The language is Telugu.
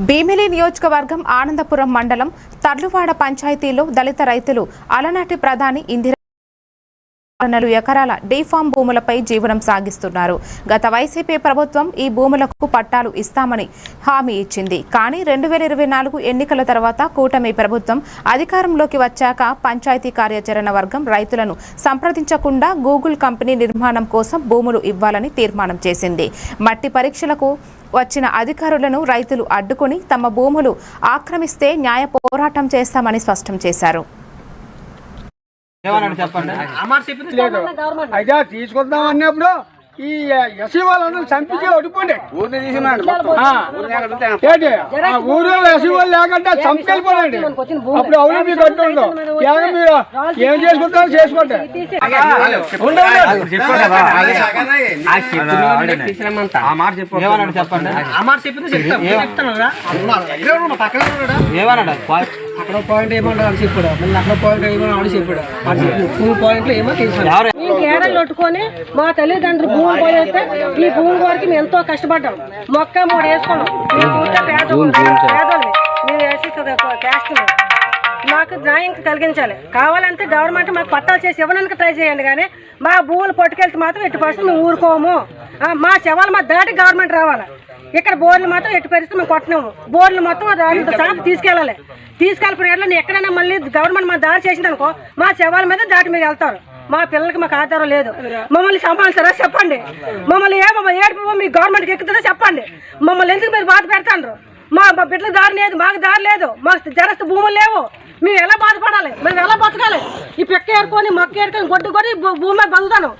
భీమిలి నియోజకవర్గం ఆనందపురం మండలం తర్లువాడ పంచాయతీలో దళిత రైతులు అలనాటి ప్రధాని ఇందిరా నాలుగు ఎకరాల డీఫామ్ భూములపై జీవనం సాగిస్తున్నారు. గత వైసీపీ ప్రభుత్వం ఈ భూములకు పట్టాలు ఇస్తామని హామీ ఇచ్చింది. కానీ రెండు వేల ఇరవై నాలుగు ఎన్నికల తర్వాత కూటమి ప్రభుత్వం అధికారంలోకి వచ్చాక పంచాయతీ కార్యాచరణ వర్గం రైతులను సంప్రదించకుండా గూగుల్ కంపెనీ నిర్మాణం కోసం భూములు ఇవ్వాలని తీర్మానం చేసింది. మట్టి పరీక్షలకు వచ్చిన అధికారులను రైతులు అడ్డుకుని తమ భూములు ఆక్రమిస్తే న్యాయ పోరాటం చేస్తామని స్పష్టం చేశారు. చెప్పండి? అయితే తీసుకొద్దాం అన్నప్పుడు ఈ ఎస్సీ వాళ్ళందరూ చంపించి ఒడుకోండి ఊరిని తీసినాడు ఏంటి? ఆ ఊరు ఎస్సీ వాళ్ళు లేకుండా చంపి వెళ్ళిపోండి అప్పుడు అవును మీకు అడ్డు ఏమో మీరు ఏం చేసుకుంటారో చేసుకోండి చెప్పండి? ఏమన్నాడు? అక్కడ పాయింట్ ఏమన్నా చెప్పాడు? మళ్ళీ అక్కడ పాయింట్ ఏమన్నా ఆడు చెప్పాడు? ఫుల్ పాయింట్లు ఏమో తీసుకున్నాడు ఎవరు? ఈ గేడలు కొట్టుకొని మా తల్లిదండ్రులు భూమి పోయితే ఈ భూమి వరకు మేము ఎంతో కష్టపడ్డాం. మొక్క మూడు వేసుకున్నాం. మేము చూస్తే పేదోళ్ళు పేదోళ్ళు. మేము వేసి క్యాస్ట్ మాకు న్యాయం కలిగించాలి. కావాలంటే గవర్నమెంట్ మాకు పట్టాలు చేసి ఇవ్వడానికి ట్రై చేయండి కానీ మా భూములు పట్టుకెళ్తే మాత్రం ఎట్టి పరిస్థితి మేము ఊరుకోము. మా శవాలు మా దాటి గవర్నమెంట్ రావాలి. ఇక్కడ బోర్లు మాత్రం ఎట్టి పరిస్థితి మేము కొట్టలేము. బోర్లు మొత్తం సాగు తీసుకెళ్ళాలి. తీసుకెళ్ళిపోయిన ఎట్లా ఎక్కడైనా మళ్ళీ గవర్నమెంట్ మా దారి చేసింది అనుకో మా శవాల మీద దాటి మీరు వెళ్తారు. మా పిల్లలకి మాకు ఆధారం లేదు. మమ్మల్ని సంపాదిస్తారా చెప్పండి. మమ్మల్ని ఏ మమ్మల్ని ఏడుపు మీ గవర్నమెంట్కి ఎక్కుతుందో చెప్పండి. మమ్మల్ని ఎందుకు మీరు బాధ పెడతాండ్రు? మా మా బిడ్డల దారి లేదు మాకు దారి లేదు. మాకు జరస్తు భూములు లేవు. మేము ఎలా బాధపడాలి? మేము ఎలా బతకాలి? ఈ పిక్క ఏరుకొని మొక్క ఏరుకొని గొడ్డు కొని భూమి మీద బతుకుతాను.